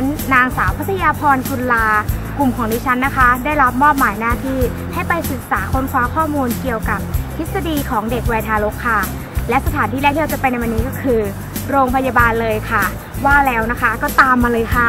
นนางสาวพัทยาพรคุณลากลุ่มของดิฉันนะคะ ได้รับมอบหมายหน้าที่ให้ไปศึกษาค้นคว้าข้อมูลเกี่ยวกับทฤษฎีของเด็กวัยทารกค่ะ และสถานที่แรกที่เราจะไปในวันนี้ก็คือ โรงพยาบาลเลยค่ะ ว่าแล้วนะคะก็ตามมาเลยค่ะ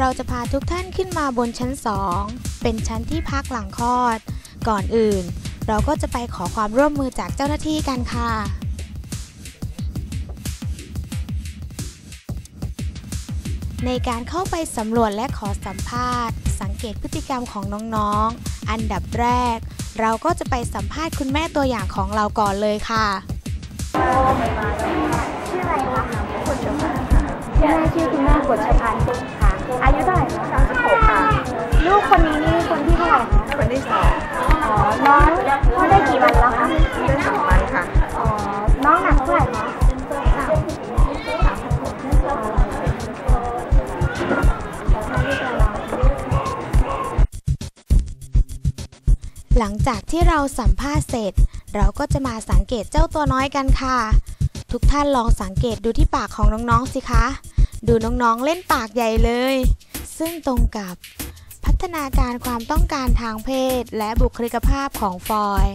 เราจะพาทุกท่านขึ้นมาบนชั้น 2 เป็นชั้นที่พักหลังคลอด ก่อนอื่น เราก็จะไปขอความร่วมมือจากเจ้าหน้าที่กันค่ะในการเข้าไปสำรวจและขอสัมภาษณ์ สังเกตพฤติกรรมของน้องๆ อันดับแรก เราก็จะไปสัมภาษณ์คุณแม่ตัวอย่างของเราก่อนเลยค่ะชื่ออะไรคะกฎชพันค่ะชื่อแม่ชื่อคุณแม่กฎชพันค่ หลังจากที่เราสัมภาษณ์เสร็จ เราก็จะมาสังเกตเจ้าตัวน้อยกันค่ะ ทุกท่านลองสังเกตดูที่ปากของน้องๆสิคะ ดูน้องๆเล่นปากใหญ่เลย ซึ่งตรงกับพัฒนาการความต้องการทางเพศ และบุคลิกภาพของฟอย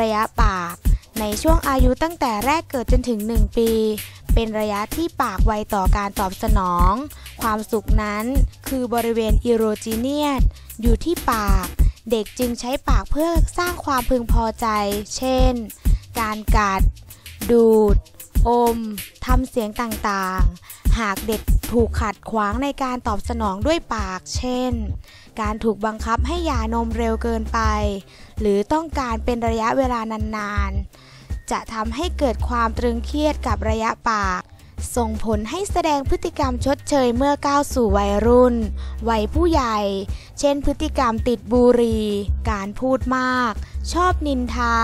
ระยะปากในช่วงอายุตั้งแต่แรกเกิดจนถึง 1 ปี เป็นระยะที่ปากไวต่อการตอบสนอง ความสุขนั้นคือบริเวณอีโรจีเนียตอยู่ที่ปาก เด็กจึงใช้ปากเพื่อสร้างความพึงพอใจ เช่น การกัด ดูด อม ทำเสียงต่างๆ หากเด็กถูกขัดขวางในการตอบสนองด้วยปาก เช่น การถูกบังคับให้หย่านมเร็วเกินไป หรือต้องการเป็นระยะเวลานานๆ จะทำให้เกิดความตรึงเครียดกับระยะปาก ส่งผลให้แสดงพฤติกรรมชดเชยเมื่อก้าวสู่วัยรุ่น วัยผู้ใหญ่ เช่นพฤติกรรมติดบุหรี่ การพูดมาก ชอบนินทา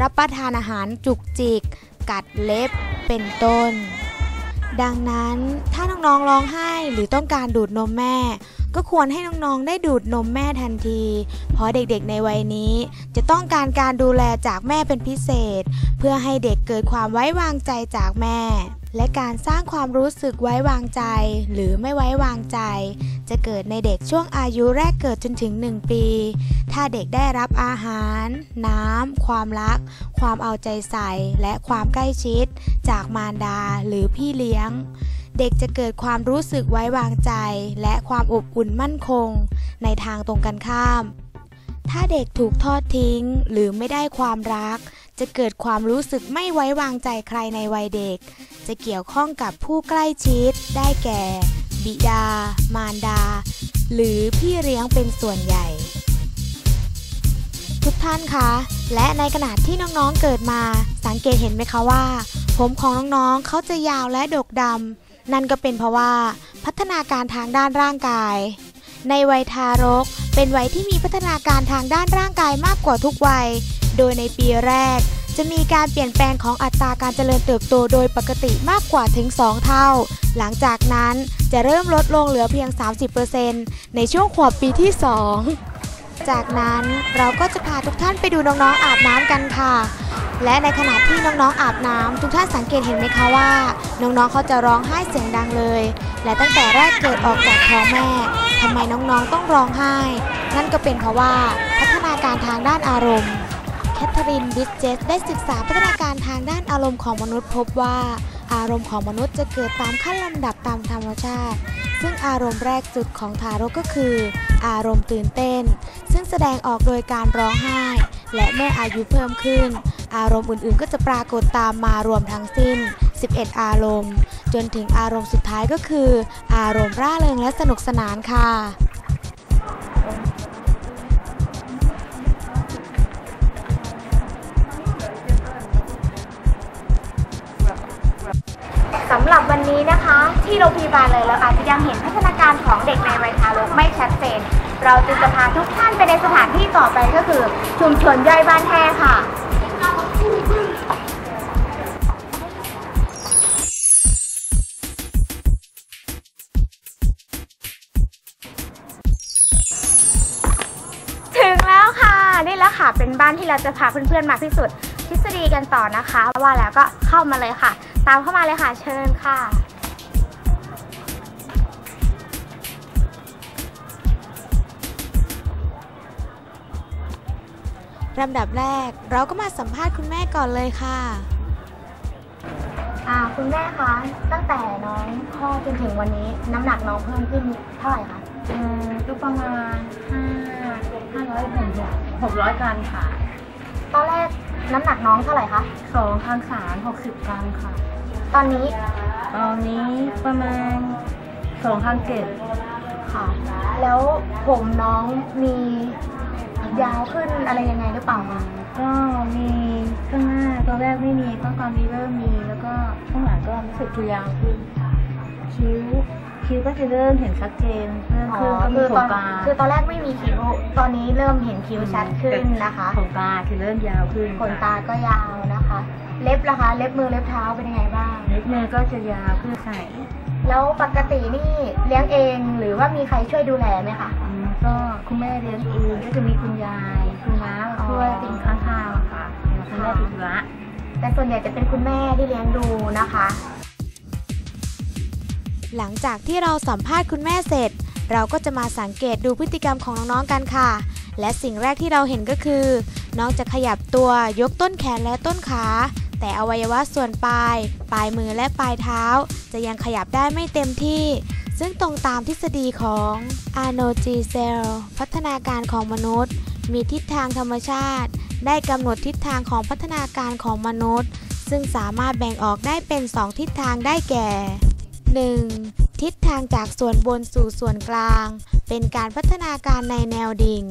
รับประทานอาหารจุกจิก กัดเล็บ เป็นต้น ดังนั้นถ้าน้องๆร้องไห้หรือต้องการดูดนมแม่ ก็ควรให้น้องๆได้ดูดนมแม่ทันที เพราะเด็กๆในวัยนี้ จะต้องการการดูแลจากแม่เป็นพิเศษ เพื่อให้เด็กเกิดความไว้วางใจจากแม่ และการสร้างความรู้สึกไว้วางใจ หรือไม่ไว้วางใจ จะเกิดในเด็กช่วงอายุแรกเกิดจนถึง 1 ปี ถ้าเด็กได้รับอาหาร น้ำ ความรัก ความเอาใจใส่ และความใกล้ชิด จากมารดาหรือพี่เลี้ยง เด็กจะเกิดความรู้สึกไว้วางใจ และความอบอุ่นมั่นคง ในทางตรงกันข้าม ถ้าเด็กถูกทอดทิ้ง หรือไม่ได้ความรัก จะเกิดความรู้สึกไม่ไว้วางใจใครในวัยเด็ก จะเกี่ยวข้องกับผู้ใกล้ชิด ได้แก่ บิดา มารดา หรือพี่เลี้ยงเป็นส่วนใหญ่ ทุกท่านคะ และในขณะที่น้องๆเกิดมา สังเกตเห็นไหมคะว่า ผมของน้องๆเขาจะยาวและดกดำนั่นก็เป็นเพราะว่า พัฒนาการทางด้านร่างกาย ในวัยทารก เป็นวัยที่มีพัฒนาการทางด้านร่างกายมากกว่าทุกวัย โดยในปีแรก จะมีการเปลี่ยนแปลงของอัตราการเจริญเติบโตโดยปกติมากกว่าถึง 2 เท่า หลังจากนั้นจะเริ่มลดลงเหลือเพียง 30%ในช่วงขวบปีที่ 2 จากนั้นเราก็จะพาทุกท่านไปดูน้องๆอาบน้ำกันค่ะ และในขณะที่น้องๆอาบน้ำทุกท่านสังเกตเห็นไหมคะว่า น้องๆเขาจะร้องไห้เสียงดังเลย และตั้งแต่แรกเกิดออกจากท้องแม่ทำไมน้องๆต้องร้องไห้ นั่นก็เป็นเพราะว่าพัฒนาการทางด้านอารมณ์ ทเธอรีนบิสเจสได้ศึกษาพัฒนาการทางด้านอารมณ์ของมนุษย์พบว่า อารมณ์ของมนุษย์จะเกิดตามขั้นลำดับตามธรรมชาติ ซึ่งอารมณ์แรกสุดของทารกก็คือ อารมณ์ตื่นเต้น ซึ่งแสดงออกโดยการร้องไห้ และเมื่ออายุเพิ่มขึ้น อารมณ์อื่นๆ ก็จะปรากฏตามมารวมทั้งสิ้น 11 อารมณ์ จนถึงอารมณ์สุดท้ายก็คือ อารมณ์ร่าเริงและสนุกสนานค่ะ สำหรับวันนี้นะคะ ที่โรงพยาบาลเลยเราอาจจะยังเห็นพัฒนาการของเด็กในวัยทารกไม่ชัดเจน เราจึงจะพาทุกท่านไปในสถานที่ต่อไปก็คือ ชุมชนย่อยบ้านแท้ค่ะถึงแล้วค่ะ นี่แหละค่ะ เป็นบ้านที่เราจะพาเพื่อนๆมาพิสูจน์ ฤษฎีกันต่อนะคะ ว่าแล้วก็เข้ามาเลยค่ะ ตามเข้ามาเลยค่ะเชิญค่ะลำดับแรกเราก็มาสัมภาษณ์คุณแม่ก่อนเลยค่ะอ่าคุณแม่คะ ตั้งแต่น้องคลอดจนถึงวันนี้ น้ำหนักน้องเพิ่มขึ้นเท่าไหร่คะอืมก็ประมาณห้าห้าร้อยหกหกร้อยกรัมค่ะ ตอนแรก น้ำหนักน้องเท่าไหร่คะสองพันสามหกสิบกรัมค่ะ ตอนนี้ ตอนนี้ประมาณสองพันเจ็ดค่ะ แล้วผมน้องมียาวขึ้นอะไรยังไงหรือเปล่าคะก็มีข้างหน้าตอนแรกไม่มีก็ตอนนี้เริ่มมี แล้วก็ข้างหลังก็รู้สึกตัวยาวขึ้นคิ้ว คิ้วก็จะเริ่มเห็นชัดเจนเริ่มอ๋อขึ้นก็มีคือขตอนนตาคือตอนแรกไม่มีคิ้ว ตอนนี้เริ่มเห็นคิ้วชัดขึ้นนะคะขนตาคือเริ่มยาวขึ้นขนตาก็ยาวนะคะ เล็บล่ะคะ เล็บมือเล็บเท้าเป็นยังไงบ้างนิดนึงก็จะยาวขึ้นใส่แล้วปกตินี่เลี้ยงเองหรือว่ามีใครช่วยดูแลไหมคะอืมก็คุณแม่เลี้ยงเองก็จะมีคุณยายคุณน้าช่วยเป็นข้างๆอะค่ะคุณแม่ติดธุระแต่ส่วนใหญ่จะเป็นคุณแม่ที่เลี้ยงดูนะคะ หลังจากที่เราสัมภาษณ์คุณแม่เสร็จ เราก็จะมาสังเกตดูพฤติกรรมของน้องๆกันค่ะ และสิ่งแรกที่เราเห็นก็คือ น้องจะขยับตัวยกต้นแขนและต้นขา แต่อวัยวะส่วนปลาย ปลายมือและปลายเท้า จะยังขยับได้ไม่เต็มที่ ซึ่งตรงตามทฤษฎีของอาโนจีเซลพัฒนาการของมนุษย์ มีทิศทางธรรมชาติ ได้กำหนดทิศทางของพัฒนาการของมนุษย์ ซึ่งสามารถแบ่งออกได้เป็น 2 ทิศทางได้แก่ 1. ทิศทางจากส่วนบนสู่ส่วนกลาง เป็นการพัฒนาการในแนวดิ่ง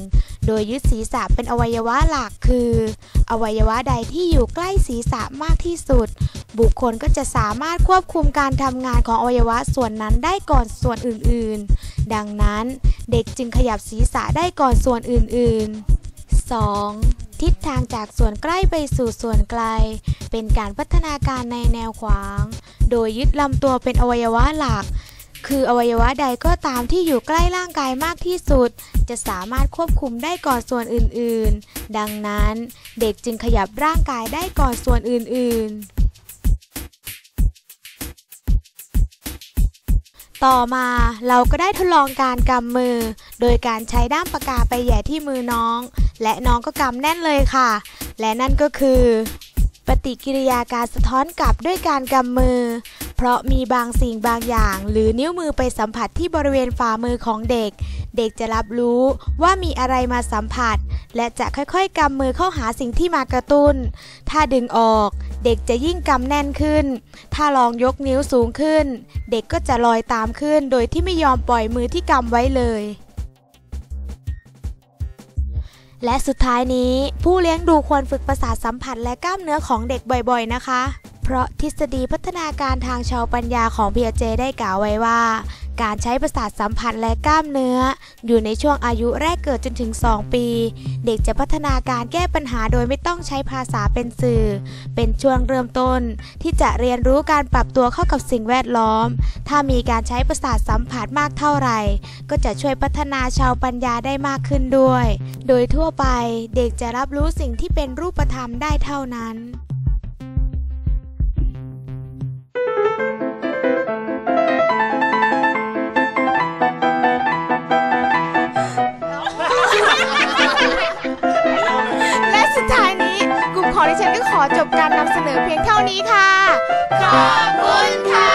โดยยึดศีรษะเป็นอวัยวะหลักคือ อวัยวะใดที่อยู่ใกล้ศีรษะมากที่สุด บุคคลก็จะสามารถควบคุมการทำงานของอวัยวะส่วนนั้นได้ก่อนส่วนอื่นๆ ดังนั้นเด็กจึงขยับศีรษะได้ก่อนส่วนอื่นๆ 2. ทิศทางจากส่วนใกล้ไปสู่ส่วนไกล เป็นการพัฒนาการในแนวขวาง โดยยึดลำตัวเป็นอวัยวะหลัก คืออวัยวะใดก็ตามที่อยู่ใกล้ร่างกายมากที่สุด จะสามารถควบคุมได้ก่อนส่วนอื่นๆ ดังนั้นเด็กจึงขยับร่างกายได้ก่อนส่วนอื่นๆต่อมาเราก็ได้ทดลองการกำมือ โดยการใช้ด้ามปากกาไปแย่ที่มือน้อง และน้องก็กำแน่นเลยค่ะ และนั่นก็คือ ปฏิกิริยาการสะท้อนกลับด้วยการกำมือ เพราะมีบางสิ่งบางอย่าง หรือนิ้วมือไปสัมผัสที่บริเวณฝ่ามือของเด็ก เด็กจะรับรู้ว่ามีอะไรมาสัมผัส และจะค่อยๆกำมือเข้าหาสิ่งที่มากระตุ้น ถ้าดึงออกเด็กจะยิ่งกำแน่นขึ้น ถ้าลองยกนิ้วสูงขึ้น เด็กก็จะลอยตามขึ้น โดยที่ไม่ยอมปล่อยมือที่กำไว้เลย และสุดท้ายนี้ ผู้เลี้ยงดูควรฝึกประสาทสัมผัสและกล้ามเนื้อของเด็กบ่อยๆนะคะ เพราะทฤษฎีพัฒนาการทางชาวปัญญาของเพียเจได้กล่าวไว้ว่า การใช้ประสาทสัมผัสและกล้ามเนื้อ อยู่ในช่วงอายุแรกเกิดจนถึง 2 ปี เด็กจะพัฒนาการแก้ปัญหาโดยไม่ต้องใช้ภาษาเป็นสื่อ เป็นช่วงเริ่มต้น ที่จะเรียนรู้การปรับตัวเข้ากับสิ่งแวดล้อม ถ้ามีการใช้ประสาทสัมผัสมากเท่าไหร่ ก็จะช่วยพัฒนาชาวปัญญาได้มากขึ้นด้วย โดยทั่วไปเด็กจะรับรู้สิ่งที่เป็นรูปธรรมได้เท่านั้น จบการนำเสนอเพียงเท่านี้ค่ะ ขอบคุณค่ะ